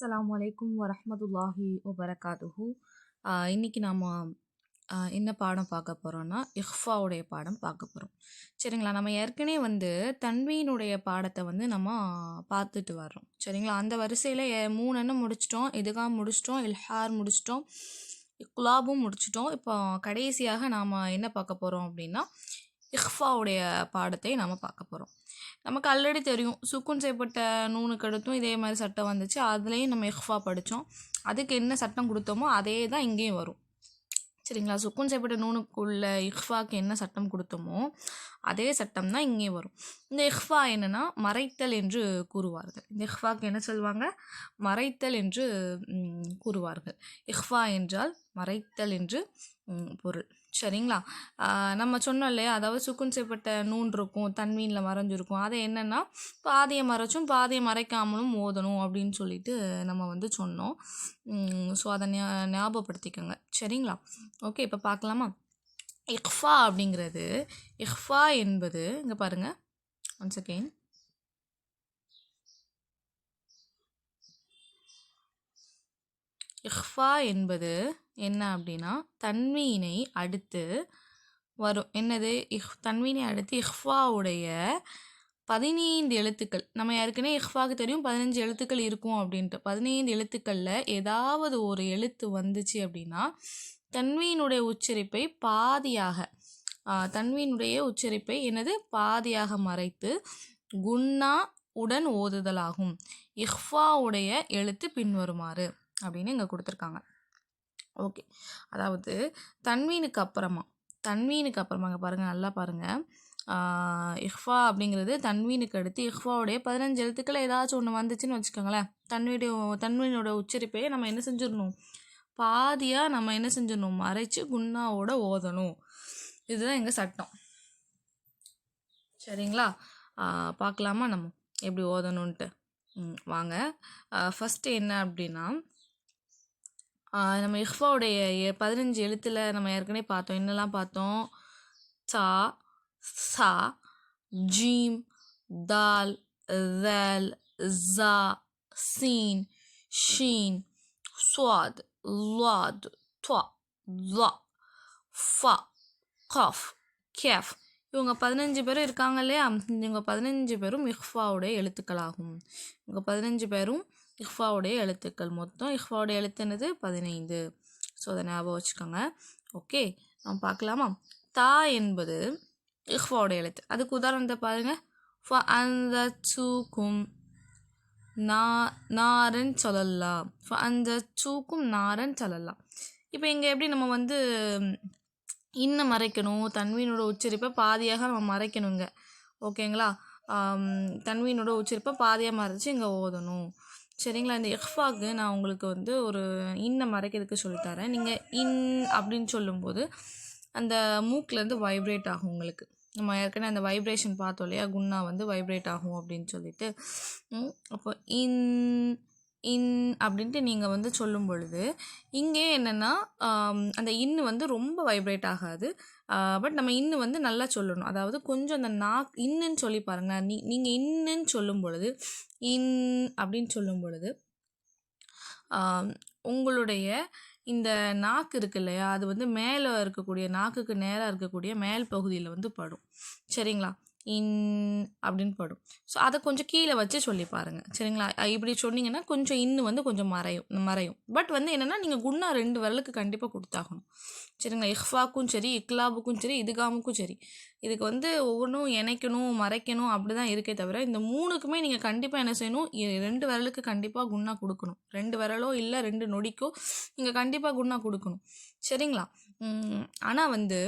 அஸ்ஸலாமு அலைக்கும் வரமத்துல்லாஹி வபரகாதுஹு இன்றைக்கி நாம் என்ன பாடம் பார்க்க போகிறோன்னா இஹ்ஃபாவுடைய பாடம் பார்க்க போகிறோம் சரிங்களா? நம்ம ஏற்கனவே வந்து தன்வீனுடைய பாடத்தை வந்து நம்ம பார்த்துட்டு வர்றோம். சரிங்களா? அந்த வரிசையில் மூணு முடிச்சிட்டோம். இதுகாம் முடிச்சிட்டோம். இல்ஹார் முடிச்சிட்டோம். குலாபும் முடிச்சிட்டோம். இப்போ கடைசியாக நாம் என்ன பார்க்க போகிறோம் அப்படின்னா இஹ்ஃபாவுடைய பாடத்தை நம்ம பார்க்க போகிறோம் நமக்கு ஆல்ரெடி தெரியும். சுக்குன் செய்யப்பட்ட நூனுக்கு அடுத்தும் இதே மாதிரி சட்டம் வந்துச்சு. அதுலேயும் நம்ம இஹ்ஃபா படித்தோம் அதுக்கு என்ன சட்டம் கொடுத்தோமோ அதே தான் இங்கேயும் வரும். சரிங்களா? சுக்குன் செய்யப்பட்ட நூனுக்குள்ள இஹ்ஃபாக்கு என்ன சட்டம் கொடுத்தோமோ அதே சட்டம் தான் இங்கேயும் வரும். இந்த இஹ்ஃபா என்னென்னா மறைத்தல் என்று கூறுவார்கள். இந்த இஹ்ஃபாக்கு என்ன சொல்லுவாங்க? மறைத்தல் என்று கூறுவார்கள். இஹ்ஃபா என்றால் மறைத்தல் என்று பொருள். சரிங்களா? நம்ம சொன்னோம் இல்லையா? அதாவது சுக்குன் செய்யப்பட்ட நூன் இருக்கும் தன்மீனில் மறைஞ்சிருக்கும். அதை என்னென்னா பாதியை மறைச்சும் பாதியை மறைக்காமலும் ஓதணும் அப்படின்னு சொல்லிட்டு நம்ம வந்து சொன்னோம். ஸோ அதை ஞாபகப்படுத்திக்கோங்க. சரிங்களா? ஓகே இப்போ பார்க்கலாமா? இஃபா அப்படிங்கிறது இஃபா என்பது இங்கே பாருங்கள் ஒன்ஸ் அகெயின் இஹ்ஃபா என்பது என்ன அப்படின்னா தன்மீனை அடுத்து வரும். என்னது? இஹ் தன்மீனை அடுத்து இஹ்ஃபாவுடைய பதினைந்து எழுத்துக்கள். நம்ம ஏற்கனவே இஹ்ஃபாக்கு தெரியும் பதினஞ்சு எழுத்துக்கள் இருக்கும் அப்படின்ட்டு. பதினைந்து எழுத்துக்களில் ஏதாவது ஒரு எழுத்து வந்துச்சு அப்படின்னா தன்வீனுடைய உச்சரிப்பை பாதியாக தன்வீனுடைய உச்சரிப்பை எனது பாதியாக மறைத்து குன்னா உடன் ஓதுதலாகும். இஹ்ஃபாவுடைய எழுத்து பின்வருமாறு. அப்படின்னு இங்கே கொடுத்துருக்காங்க. ஓகே. அதாவது தன்வீனுக்கு அப்புறமா தன்வீனுக்கு அப்புறமாங்க பாருங்கள் நல்லா பாருங்கள் இஹ்ஃபா அப்படிங்கிறது தன்வீனுக்கு அடுத்து இஹ்ஃபாவுடைய பதினஞ்சு எழுத்துக்கள் ஏதாச்சும் ஒன்று வந்துச்சுன்னு வச்சுக்கோங்களேன். தன்வீடைய தன்வீனோட உச்சரிப்பை நம்ம என்ன செஞ்சிடணும்? பாதியாக நம்ம என்ன செஞ்சிடணும்? மறைச்சு குன்னாவோட ஓதணும். இதுதான் எங்கள் சட்டம். சரிங்களா? பார்க்கலாமா நம்ம? எப்படி ஓதணுன்ட்டு ம், வாங்க. ஃபஸ்ட்டு என்ன அப்படின்னா நம்ம இஹ்ஃபாவுடைய எ- பதினஞ்சு எழுத்தில் நம்ம ஏற்கனவே பார்த்தோம் என்னெல்லாம் பார்த்தோம் சா சா ஜீம் தால் ذال زا சீன் ஷீன் ஸ்வாத் லாத் துவா ظா ஃபா காஃப் கேஃப் இவங்க பதினஞ்சு பேரும் இருக்காங்க இல்லையா இவங்க பதினஞ்சு பேரும் இஹ்ஃபாவுடைய எழுத்துக்களாகும் இவங்க பதினஞ்சு பேரும் இஹ்ஃபாவுடைய எழுத்துக்கள். மொத்தம் இஹ்ஃபாவுடைய எழுத்து என்னது? பதினைந்து. ஸோ அதை ஞாபகம் வச்சுக்கோங்க. ஓகே நம்ம பார்க்கலாமா? தா என்பது இஹ்ஃபாவுடைய எழுத்து. அதுக்கு உதாரணத்தை பாருங்கள் ஃப அந்த சூக்கும் நா நாரன் சொல்லலாம். ஃப அந்த சூக்கும் நாரன் சொல்லலாம். இப்போ இங்கே எப்படி நம்ம வந்து இன்னும் மறைக்கணும்? தன்வீனோட உச்சரிப்பை பாதியாக நம்ம மறைக்கணுங்க. ஓகேங்களா தன்வீனோட உச்சரிப்பை பாதியாக மறைச்சு இங்கே ஓதணும். சரிங்களா? இந்த எஃபாக்கு நான் உங்களுக்கு வந்து ஒரு இன்னை மறைக்கிறதுக்கு சொல்லித்தரேன் நீங்கள் இன் அப்படின்னு சொல்லும்போது அந்த மூக்கிலேருந்து வைப்ரேட் ஆகும் உங்களுக்கு. நம்ம ஏற்கனவே அந்த வைப்ரேஷன் பார்த்தோம் இல்லையா? குன்னா வந்து வைப்ரேட் ஆகும் அப்படின்னு சொல்லிட்டு. அப்போ இன் இன் அப்படின்ட்டு நீங்கள் வந்து சொல்லும் பொழுது இங்கே என்னென்னா அந்த இன்னு வந்து ரொம்ப வைப்ரேட் ஆகாது. பட் நம்ம இன்னு வந்து நல்லா சொல்லணும். அதாவது கொஞ்சம் அந்த நாக் இன்னுன்னு சொல்லி பாருங்கள் நீ நீங்கள் இன்னுன்னு சொல்லும் பொழுது இன் அப்படின்னு சொல்லும் பொழுது உங்களுடைய இந்த நாக்கு இருக்கு இல்லையா? அது வந்து மேலே இருக்கக்கூடிய நாக்குக்கு நேராக இருக்கக்கூடிய மேல் பகுதியில் வந்து படும். சரிங்களா? இன் அப்படின்னு படும். ஸோ அதை கொஞ்சம் கீழே வச்சு சொல்லி பாருங்கள் சரிங்களா? இப்படி சொன்னீங்கன்னா கொஞ்சம் இன்னு வந்து கொஞ்சம் மறையும் மறையும். பட் வந்து என்னென்னா நீங்கள் குன்னா ரெண்டு விரலுக்கு கண்டிப்பாக கொடுத்தாகணும். சரிங்களா? இஹ்ஃபாக்கும் சரி இக்லாபுக்கும் சரி இதுகாமுக்கும் சரி. இதுக்கு வந்து ஒவ்வொன்றும் இணைக்கணும் மறைக்கணும் அப்படி தான் இருக்கே தவிர இந்த மூணுக்குமே நீங்கள் கண்டிப்பாக என்ன செய்யணும்? ரெண்டு விரலுக்கு கண்டிப்பாக குன்னா கொடுக்கணும். ரெண்டு விரலோ இல்லை ரெண்டு நொடிக்கோ நீங்கள் கண்டிப்பாக குன்னா கொடுக்கணும். சரிங்களா? ஆனால் வந்து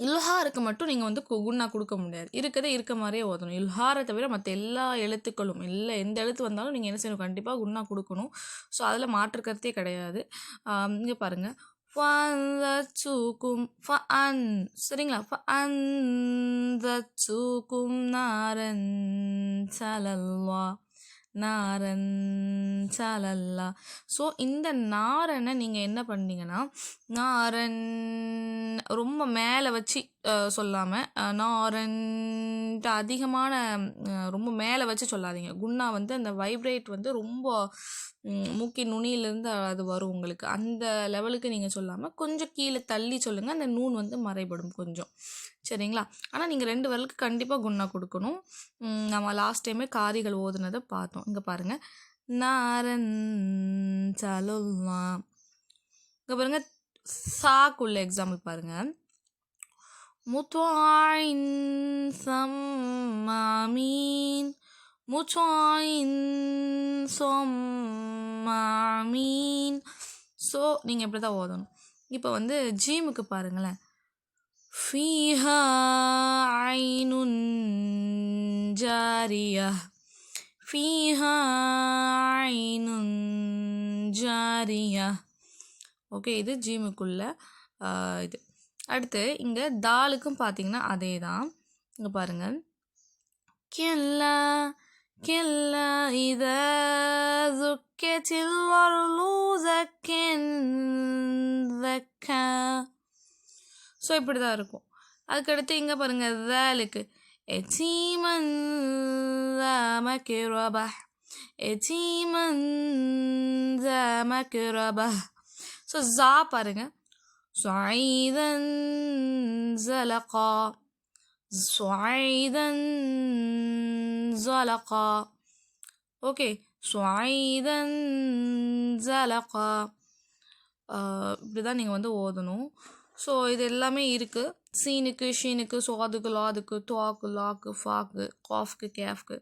இல்ஹாருக்கு மட்டும் நீங்கள் வந்து கு- கொடுக்க முடியாது. இருக்கதே இருக்க மாதிரியே ஓதணும். இல்ஹாரை தவிர மற்ற எல்லா எழுத்துக்களும் இல்லை எந்த எழுத்து வந்தாலும் நீங்கள் என்ன செய்யணும்? கண்டிப்பாக குன்னா கொடுக்கணும். ஸோ அதில் மாற்று கருத்தே கிடையாது இங்கே பாருங்கள் ஃபூக்கும் ஃபஅன் சரிங்களா? ஃபஅன்தூக்கும் நாரன் சலல்லா. நாரன் சாலல்லா. ஸோ இந்த நாரனை நீங்கள் என்ன பண்ணீங்கன்னா நாரன் ரொம்ப மேலே வச்சு சொல்லாமல் நாரன்ட்டு அதிகமான ரொம்ப மேலே வச்சு சொல்லாதீங்க. குண்ணா வந்து அந்த வைப்ரேட் வந்து ரொம்ப மூக்கி நுனியிலேருந்து அது வரும் உங்களுக்கு. அந்த லெவலுக்கு நீங்கள் சொல்லாமல் கொஞ்சம் கீழே தள்ளி சொல்லுங்கள் அந்த நூன் வந்து மறைபடும் கொஞ்சம். சரிங்களா? ஆனால் நீங்கள் ரெண்டு வரலுக்கு கண்டிப்பாக குண்ணா கொடுக்கணும். நம்ம லாஸ்ட் டைமே காரிகள் ஓதுனதை பார்த்தோம். இங்கே பாருங்கள் நாரன் சலுல்லாம் இங்கே பாருங்கள் சாக்குள்ள எக்ஸாம்பிள் பாருங்கள் முத்தாயின் சம்மாமீன். முச்சாயின் சொம்மாமீன். ஸோ நீங்கள் இப்படி தான் ஓதணும். இப்போ வந்து ஜீமுக்கு பாருங்களேன். فيها عين جارية فيها عين جارية ஓகே இது ஜீமுக்குள்ள ஆஹ், இது அடுத்து இங்கே தாலுக்கும் பார்த்தீங்கன்னா அதே தான் இங்கே பாருங்கள் كلا كلا إذا ذكت الأرض ذكا ذكا ஸோ இப்படி தான் இருக்கும். அதுக்கடுத்து இங்கே பாருங்கள் வேலுக்கு எச்சீமன் மக்கிரபா எச்சீமன் மக்கிரபா ஸோ ஜா பாருங்க. சுவைதன் ஜலகா சுவைதன் ஜலகா ஓகே. சுவைதன் ஜலகா இப்படி தான் நீங்கள் வந்து ஓதணும். ஸோ இது எல்லாமே இருக்குது சீனுக்கு ஷீனுக்கு ஸோ அதுக்கு லா லாதுக்கு துவாக்கு லாக்கு ஃபாக்கு காஃப்க்கு கேஃப்க்கு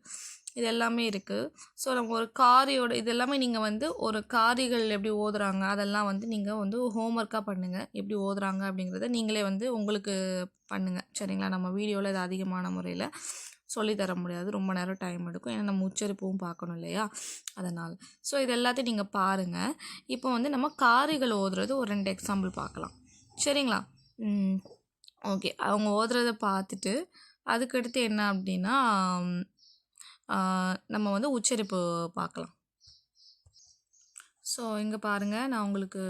இது எல்லாமே இருக்குது ஸோ நம்ம ஒரு காரியோட இது எல்லாமே நீங்கள் வந்து ஒரு காரிகள் எப்படி ஓதுறாங்க அதெல்லாம் வந்து நீங்கள் வந்து ஹோம்ஒர்க்காக பண்ணுங்கள் எப்படி ஓதுறாங்க அப்படிங்கிறத நீங்களே வந்து உங்களுக்கு பண்ணுங்கள் சரிங்களா? நம்ம வீடியோவில் இது அதிகமான முறையில் சொல்லித் தர முடியாது. ரொம்ப நேரம் டைம் எடுக்கும். ஏன்னா நம்ம உச்சரிப்பும் பார்க்கணும் இல்லையா? அதனால். ஸோ இது எல்லாத்தையும் நீங்கள் பாருங்கள் இப்போ வந்து நம்ம காரிகள் ஓதுறது ஒரு ரெண்டு எக்ஸாம்பிள் பார்க்கலாம். சரிங்களா ம் ஓகே அவங்க ஓதுறத பார்த்துட்டு அதுக்கடுத்து என்ன அப்படின்னா ம், ஆ, நம்ம வந்து உச்சரிப்பு பார்க்கலாம் ஸோ இங்கே பாருங்கள் நான் உங்களுக்கு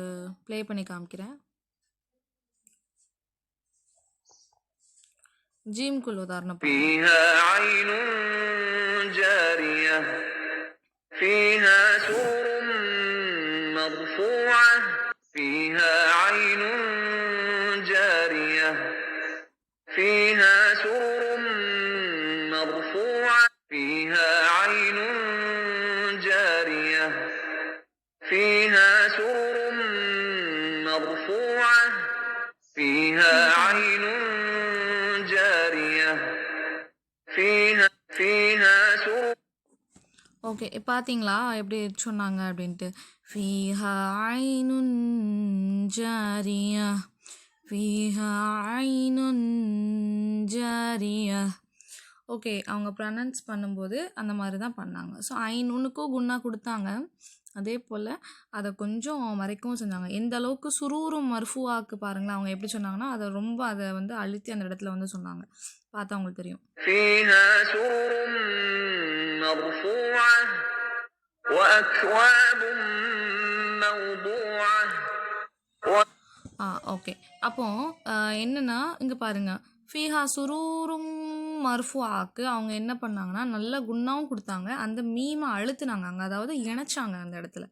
ப்ளே பண்ணி காமிக்கிறேன் ஜீம்குள் உதாரணம் பாருங்க. فيها عين جارية فيها سور مرفوعة فيها عين جارية فيها سور مرفوعة فيها عين جارية فيها سور مرفوعة فيها عين جارية فيها فيها سور ஓகே பார்த்தீங்களா எப்படி சொன்னாங்க அப்படின்ட்டு ஃபீஹா ஐனுன் ஜாரியா ஃபீஹா ஐனுன் ஜாரியா ஓகே அவங்க ப்ரனன்ஸ் பண்ணும்போது அந்த மாதிரி தான் பண்ணாங்க ஸோ ஐநுனுக்கும் குண்ணா கொடுத்தாங்க அதே போல் அதை கொஞ்சம் மறைக்கவும் செஞ்சாங்க எந்த அளவுக்கு சுரூரும் மர்ஃபுவாக்கு பாருங்களேன் அவங்க எப்படி சொன்னாங்கன்னா அதை ரொம்ப அதை வந்து அழுத்தி அந்த இடத்துல வந்து சொன்னாங்க பார்த்தா அவங்களுக்கு தெரியும் فيها سور مرفوعة وأكواب موضوعة و- ஆ ஓகே அப்போது என்னென்னா இங்கே பாருங்கள் ஃபீஹா சுரூரும் மர்ஃபு ஆக்கு அவங்க என்ன பண்ணாங்கன்னா நல்ல குண்ணாவும் கொடுத்தாங்க. அந்த மீமை அழுத்துனாங்க. அங்கே அதாவது இணைச்சாங்க அந்த இடத்துல.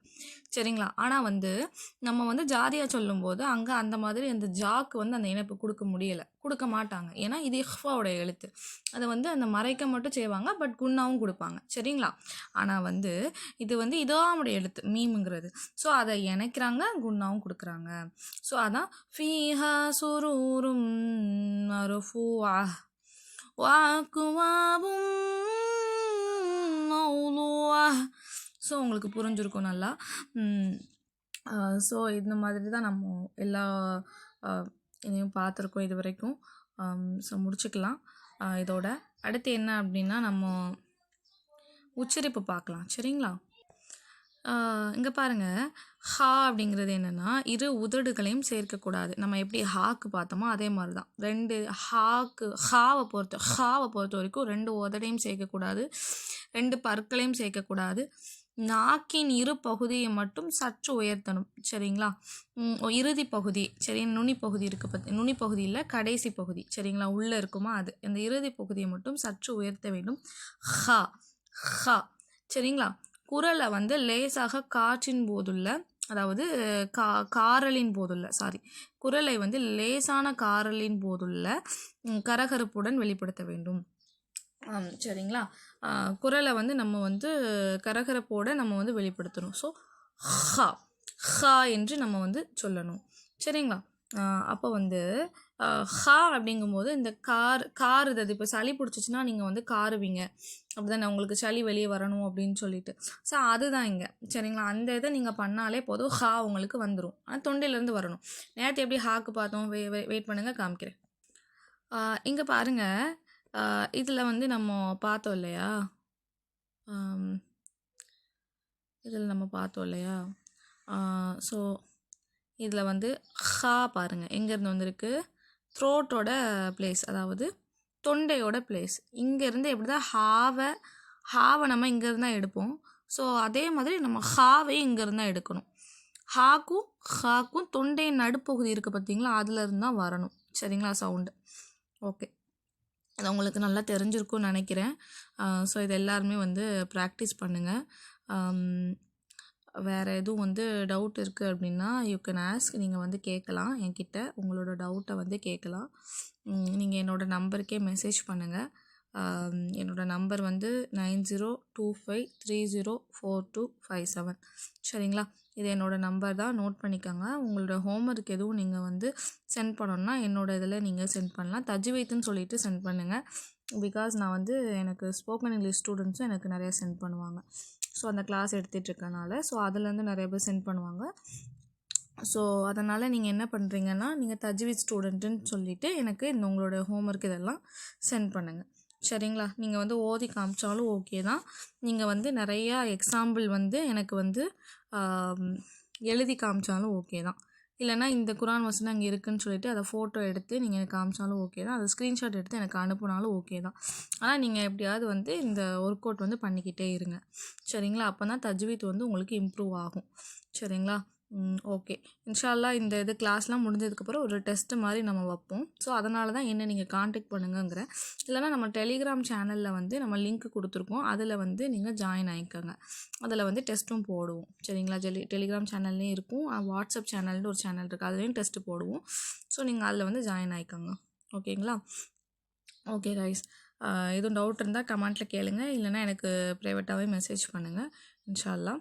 சரிங்களா? ஆனால் வந்து நம்ம வந்து ஜாதியாக சொல்லும்போது அங்கே அந்த மாதிரி அந்த ஜாக்கு வந்து அந்த இணைப்பு கொடுக்க முடியலை. கொடுக்க மாட்டாங்க. ஏன்னா இது இஹ்ஃபாவோட எழுத்து. அதை வந்து அந்த மறைக்க மட்டும் செய்வாங்க பட் குண்ணாவும் கொடுப்பாங்க. சரிங்களா? ஆனால் வந்து இது வந்து இதாமுடைய எழுத்து மீமுங்கிறது. ஸோ அதை இணைக்கிறாங்க குண்ணாவும் கொடுக்குறாங்க. ஸோ அதான் ஃபீஹா சுரூரும் மருஃபூஆ வாக்குவாவும் ஸோ உங்களுக்கு புரிஞ்சிருக்கும் நல்லா. ஸோ இந்த மாதிரி தான் நம்ம எல்லா இதையும் பார்த்துருக்கோம் இது வரைக்கும். ஸோ முடிச்சுக்கலாம். இதோட அடுத்து என்ன அப்படின்னா நம்ம உச்சரிப்பு பார்க்கலாம். சரிங்களா? இங்கே பாருங்க. ஹா அப்படிங்கிறது என்னென்னா இரு உதடுகளையும் சேர்க்கக்கூடாது. நம்ம எப்படி ஹாக்கு பார்த்தோமோ அதே மாதிரி தான் ரெண்டு ஹாக்கு ஹாவை பொறுத்த ஹாவை பொறுத்த வரைக்கும் ரெண்டு உதடையும் சேர்க்கக்கூடாது. ரெண்டு பற்களையும் சேர்க்கக்கூடாது. நாக்கின் இரு பகுதியை மட்டும் சற்று உயர்த்தணும். சரிங்களா? இறுதி பகுதி சரி நுனி பகுதி இருக்குது பற்றி நுனி பகுதியில் கடைசி பகுதி. சரிங்களா? உள்ளே இருக்குமா அது. அந்த இறுதி பகுதியை மட்டும் சற்று உயர்த்த வேண்டும். ஹா ஹா. சரிங்களா? குரலை வந்து லேசாக காற்றின் போதுள்ள அதாவது கா காரலின் போதுள்ள சாரி குரலை வந்து லேசான காரலின் போதுள்ள கரகரப்புடன் வெளிப்படுத்த வேண்டும். சரிங்களா? குரலை வந்து நம்ம வந்து கரகரப்போட நம்ம வந்து வெளிப்படுத்தணும். ஸோ ஹா. ஹா என்று நம்ம வந்து சொல்லணும். சரிங்களா? அப்போ வந்து ஹா அப்படிங்கும்போது இந்த கார் காருது இப்போ சளி பிடிச்சிச்சின்னா நீங்கள் வந்து காருவீங்க. அப்படிதானே உங்களுக்கு சளி வெளியே வரணும் அப்படின்னு சொல்லிட்டு. ஸோ அதுதான் இங்கே. சரிங்களா? அந்த இதை நீங்கள் பண்ணாலே போதும் ஹா உங்களுக்கு வந்துடும் ஆனால் தொண்டையிலேருந்து வரணும். நேற்று எப்படி ஹாக்கு பார்த்தோம்? வெ வெயிட் பண்ணுங்கள் காமிக்கிறேன். இங்கே பாருங்கள் இதில் வந்து நம்ம பார்த்தோம் இல்லையா? இதில் நம்ம பார்த்தோம் இல்லையா? ஸோ இதில் வந்து ஹா பாருங்கள் எங்கேருந்து வந்திருக்கு? த்ரோட்டோட பிளேஸ் அதாவது தொண்டையோட பிளேஸ் இங்கேருந்து எப்படி தான் ஹாவை ஹாவை நம்ம இங்கேருந்து தான் எடுப்போம். ஸோ அதே மாதிரி நம்ம ஹாவை இங்கேருந்து தான் எடுக்கணும். ஹாக்கும் ஹாக்கும் தொண்டை நடுப்பகுதி இருக்குது பார்த்தீங்களா? அதுலேருந்து தான் வரணும். சரிங்களா சவுண்டு ஓகே அது உங்களுக்கு நல்லா தெரிஞ்சிருக்கும்னு நினைக்கிறேன். ஸோ இது எல்லாருமே வந்து ப்ராக்டிஸ் பண்ணுங்கள் வேறு எதுவும் வந்து டவுட் இருக்குது அப்படின்னா யூ கேன் ஆஸ்க் நீங்கள் வந்து கேட்கலாம் என்கிட்ட உங்களோட டவுட்டை வந்து கேட்கலாம் நீங்கள் என்னோடய நம்பருக்கே மெசேஜ் பண்ணுங்கள் என்னோடய நம்பர் வந்து nine zero two five three zero four two five seven. சரிங்களா? இது என்னோடய நம்பர் தான். நோட் பண்ணிக்கோங்க. உங்களோட ஹோம்ஒர்க் எதுவும் நீங்கள் வந்து சென்ட் பண்ணணும்னா என்னோடய இதில் நீங்கள் சென்ட் பண்ணலாம். தஜ்வீத்துன்னு சொல்லிட்டு சென்ட் பண்ணுங்கள் பிகாஸ் நான் வந்து எனக்கு ஸ்போக்கன் இங்கிலீஷ் ஸ்டூடெண்ட்ஸும் எனக்கு நிறையா சென்ட் பண்ணுவாங்க. ஸோ அந்த கிளாஸ் எடுத்துகிட்டு இருக்கனால ஸோ அதுலேருந்து நிறைய பேர் சென்ட் பண்ணுவாங்க. ஸோ அதனால் நீங்கள் என்ன பண்ணுறீங்கன்னா நீங்கள் தஜ்வீத் ஸ்டூடெண்ட்டுன்னு சொல்லிவிட்டு எனக்கு இந்த உங்களோட ஹோம்ஒர்க் இதெல்லாம் சென்ட் பண்ணுங்கள் சரிங்களா? நீங்கள் வந்து ஓதி காமிச்சாலும் ஓகே தான். நீங்கள் வந்து நிறையா எக்ஸாம்பிள் வந்து எனக்கு வந்து எழுதி காமிச்சாலும் ஓகே தான். இல்லைனா இந்த குரான் வசனம் அங்கே இருக்குன்னு சொல்லிட்டு அதை ஃபோட்டோ எடுத்து நீங்கள் எனக்கு காமிச்சாலும் ஓகே தான். அதை ஸ்க்ரீன்ஷாட் எடுத்து எனக்கு அனுப்புனாலும் ஓகே தான். ஆனால் நீங்கள் எப்படியாவது வந்து இந்த ஒர்க் அவுட் வந்து பண்ணிக்கிட்டே இருங்க. சரிங்களா? அப்போ தான் தஜ்வீத் வந்து உங்களுக்கு இம்ப்ரூவ் ஆகும். சரிங்களா? ஓகே. இன்ஷால்லா இந்த இது கிளாஸ்லாம் முடிஞ்சதுக்கப்புறம் ஒரு டெஸ்ட்டு மாதிரி நம்ம வைப்போம். ஸோ அதனால தான் என்ன நீங்கள் காண்டாக்ட் பண்ணுங்கங்கிறேன் இல்லைனா நம்ம டெலிகிராம் சேனலில் வந்து நம்ம லிங்க் கொடுத்துருக்கோம். அதில் வந்து நீங்கள் ஜாயின் ஆகிக்கோங்க அதில் வந்து டெஸ்ட்டும் போடுவோம். சரிங்களா? டெலி டெலிகிராம் சேனல்லையும் இருக்கும். வாட்ஸ்அப் சேனல்னு ஒரு சேனல் இருக்குது அதுலேயும் டெஸ்ட்டு போடுவோம். ஸோ நீங்கள் அதில் வந்து ஜாயின் ஆகிக்கோங்க ஓகேங்களா? ஓகே கைஸ் எதுவும் டவுட் இருந்தால் கமெண்ட்டில் கேளுங்க. இல்லைனா எனக்கு ப்ரைவேட்டாகவே மெசேஜ் பண்ணுங்கள் இன்ஷால்லாம்